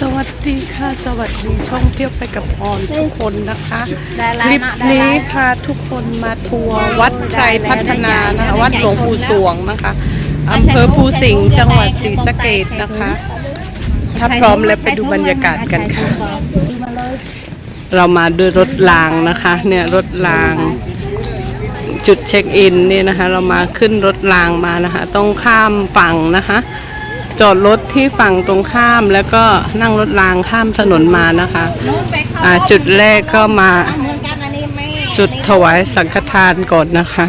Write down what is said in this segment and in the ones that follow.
สวัสดีค่ะ สวัสดีช่องเที่ยวไปกับออนทุกคนนะคะได้คไลน์ลิปมาได้นี้ไลน์พาทุกคนมาทัวร์วัดไตรพัฒนานะคะวัดหลวงปู่สวงนะคะอำเภอภูสิงห์จังหวัดศรีสะเกษนะคะ ถ้าพร้อมแล้วไปดูบรรยากาศกันค่ะ เรามาด้วยรถรางนะคะ เนี่ยรถราง จุดเช็คอินนี่นะคะ เรามาขึ้นรถรางมานะคะ ต้องข้ามฝั่งนะคะ จอดรถที่ฝั่งตรงข้ามแล้วก็นั่งรถรางข้ามถนนมานะคะอ่าจุดแรกก็มาเหมือนกันอันนี้ไม่จุดถวายสังฆทานก่อนนะคะ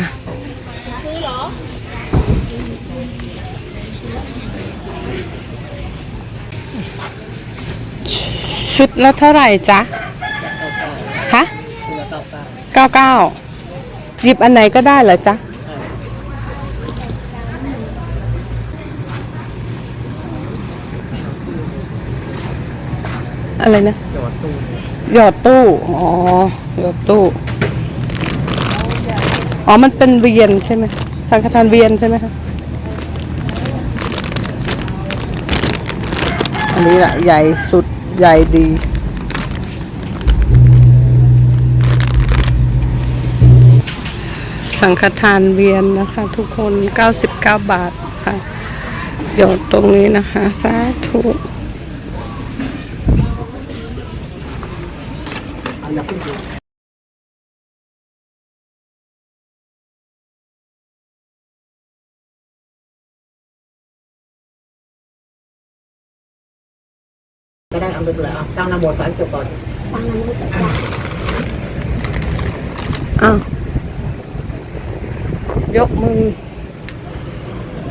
ชุดละเท่าไหร่จ๊ะฮะเก้าเก้าหยิบอันไหนก็ได้เหรอจ๊ะ อะไรนะหยอดตู้ อ๋อ หยอดตู้ อ๋อ มันเป็นเวียนใช่ไหม สังฆทานเวียนใช่ไหมคะ อันนี้แหละใหญ่สุดใหญ่ดีสังฆทานเวียนนะคะ ทุกคน 99 บาทค่ะหยอดตรงนี้นะคะ สาธุ ก็ได้เอาไปเลยเอาตั้งนโมสามจบก่อนอ้าวยกมือ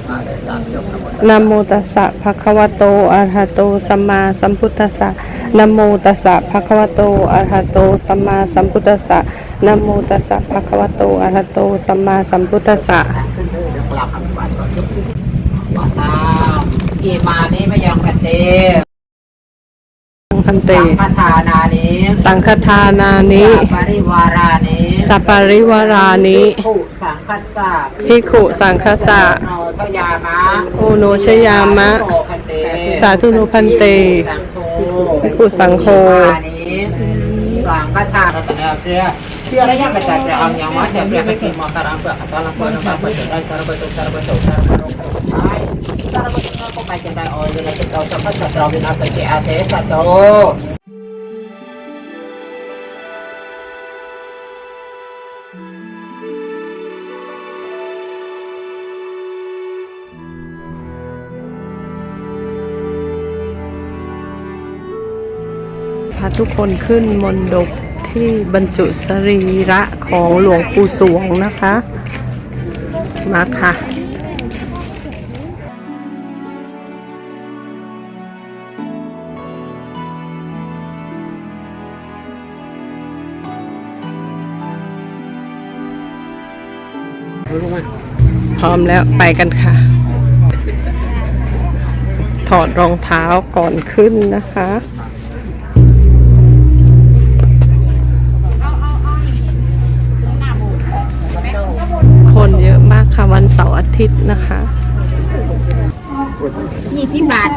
อ่าเลยสามจบครับนะโมตัสสะภะคะวะโตอะระหะโต สัมมาสัมพุทธัสสะ นโมตัสสะภะคะวะโตอะระหะโตสัมมาสัมพุทธัสสะนโมตัสสะภะคะวะโตอะระหะโตสัมมาสัมพุทธัสสะขึ้นเลยเดี๋ยวกลับคำบัตรก่อนว่าตามอีมานี้ไม่ยังปฏิสังคันเตสังฆทานานี้สังฆทานานิสัพปริวารานี้สัปปริวารานิผู้สังฆสะภิกขุสังฆสะโนชยามะโอโนชยามะ สาธุโนพันเตสัง ภิกขุสังโฆมานี้สังฆทานแต่แล้วเพื่อเชื่อระยะปแต่เพื่อเอาย่างว่าแต่เพื่อไปกินมกรังเพื่อขัดตอนลำเพื่อนลำเพื่อจะได้สารพัดสารพัดสารพัดโรคภัยสารพัดโรคภัยจะได้ออยเวลาจะเราสัมผัสเราวินาศเกอาเสสัตโตพาทุกคนขึ้นมนดบที่บรรจุสรีระของหลวงปู่สวงนะคะ มาค่ะพร้อมแล้วไปกันค่ะ ถอดรองเท้าก่อนขึ้นนะคะ ค่ะวันเสาร์อาทิตย์นะคะยี่สิบบาท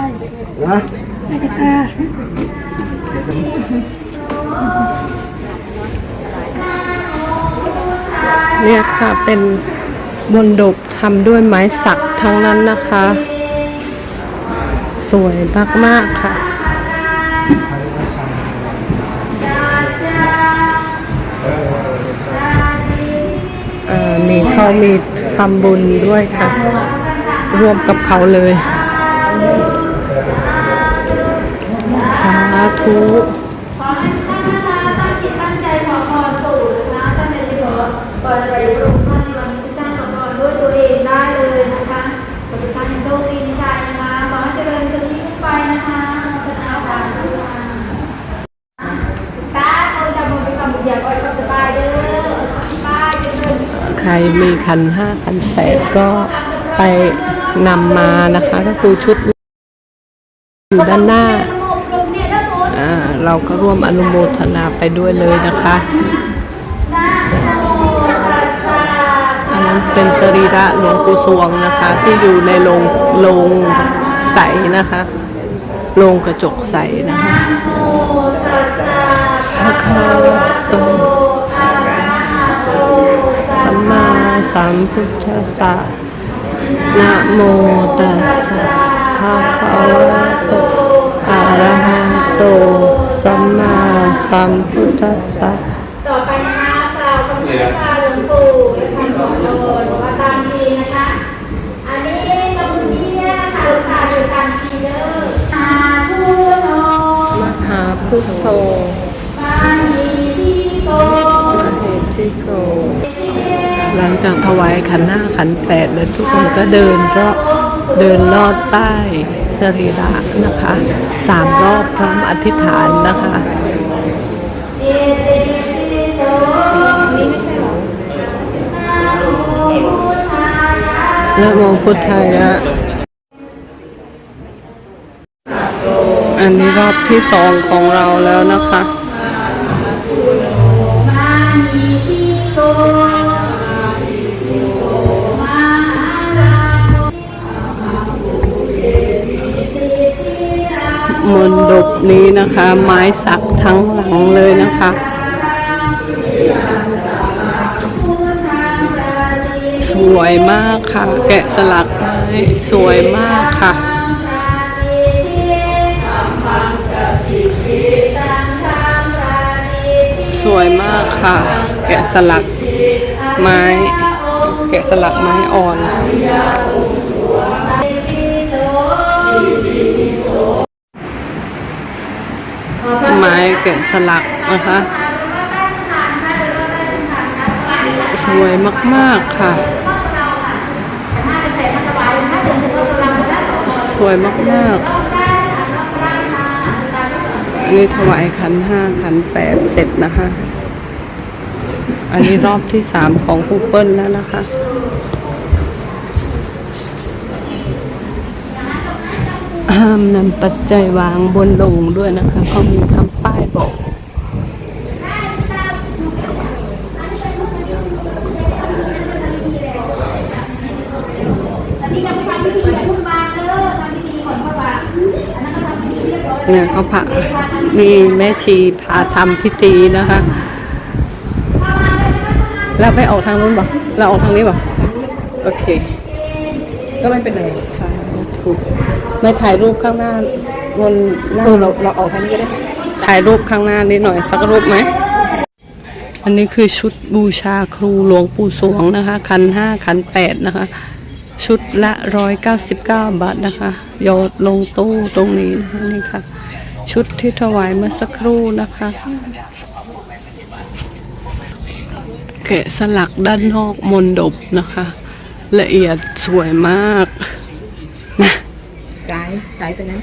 เนี่ยค่ะเป็นบนดบทำด้วยไม้สักทั้งนั้นนะคะ สวยมาก ๆ ค่ะ เขามีทำบุญด้วยค่ะ รวมกับเขาเลย สาธุ ก่อนไปลงท่านวันที่ตั้งขอนด้วยตัวเองได้เลยนะคะขอให้ท่านโชคดีมีชัยนะคะขอให้เจริญสุขีทุกไปนะคะขอบคุณอาสาธุค่ะตาเขาจะมาไปทำบุญอย่างอ้อยสบายเด้อสบายเจริญ ใคร มีคันห้าคันแปดก็ไปนำมานะคะ ก็คือชุดอยู่ด้านหน้า เราก็ร่วมอนุโมทนาไปด้วยเลยนะคะ อันนั้นเป็นสรีระหลวงปู่สวงนะคะ ที่อยู่ในโรงโรงใสนะคะโรงกระจกใสนะคะพระคาวะ สัมพุทธัสสะนะโมตัสสะภะคะวะโตอะระหะโตสัมมาสัมพุทธัสสะต่อไปนะคะกล่าวคำพุทธาหลวงปู่ท่านบอกโดนบอกว่าตามทีนะคะ อันนี้ตรงนี้นะคะหลวงตาเดียวกันทีเดอร์อาทุโนมหาพุทโธ หลังจากถวายขันห้าขันแปดแล้วทุกคนก็เดินรอบเดินลอดใต้สรีระนะคะสามรอบพร้อมอธิษฐานนะคะเอเตติโสนี่ไม่ใช่หรอนะโมพุทธายะนะโมพุทธายะอันนี้รอบที่สองของเราแล้วนะคะ มนดบนี้นะคะ ไม้สักทั้งหลังเลยนะคะ สวยมากค่ะ แกะสลักไม้สวยมากค่ะสวยมากค่ะ แกะสลักไม้ แกะสลักไม้อ่อน แกะสลักนะคะ สวยมากๆค่ะ สวยมากๆ อันนี้ถวายขันห้าขันแปดเสร็จนะคะ อันนี้รอบที่สามของคูเปิลแล้วนะคะ ห้ามนำปัจจัยวางบนโลงด้วยนะคะเขามีคำป้ายบอกเนี่ยเขาพามีแม่ชีพาทำพิธีนะคะแล้วไปออกทางนู้นบ่เราออกทางนี้บ่โอเค ก็ไม่เป็นไร ไม่ถ่ายรูปข้างหน้าบนหน้าเราเราออกทางนี้ก็ได้ ถ่ายรูปข้างหน้านิดหน่อยสักรูปไหม อันนี้คือชุดบูชาครูหลวงปู่สวงนะคะ คันห้าคันแปดนะคะ ชุดละร้อยเก้าสิบเก้าบาทนะคะโยนลงตู้ตรงนี้นะคะนี่ค่ะ ชุดที่ถวายเมื่อสักครู่นะคะแกะสลักด้านนอกมนดบนะคะ ละเอียดสวยมาก นะซ้ายซ้ายไปนั้น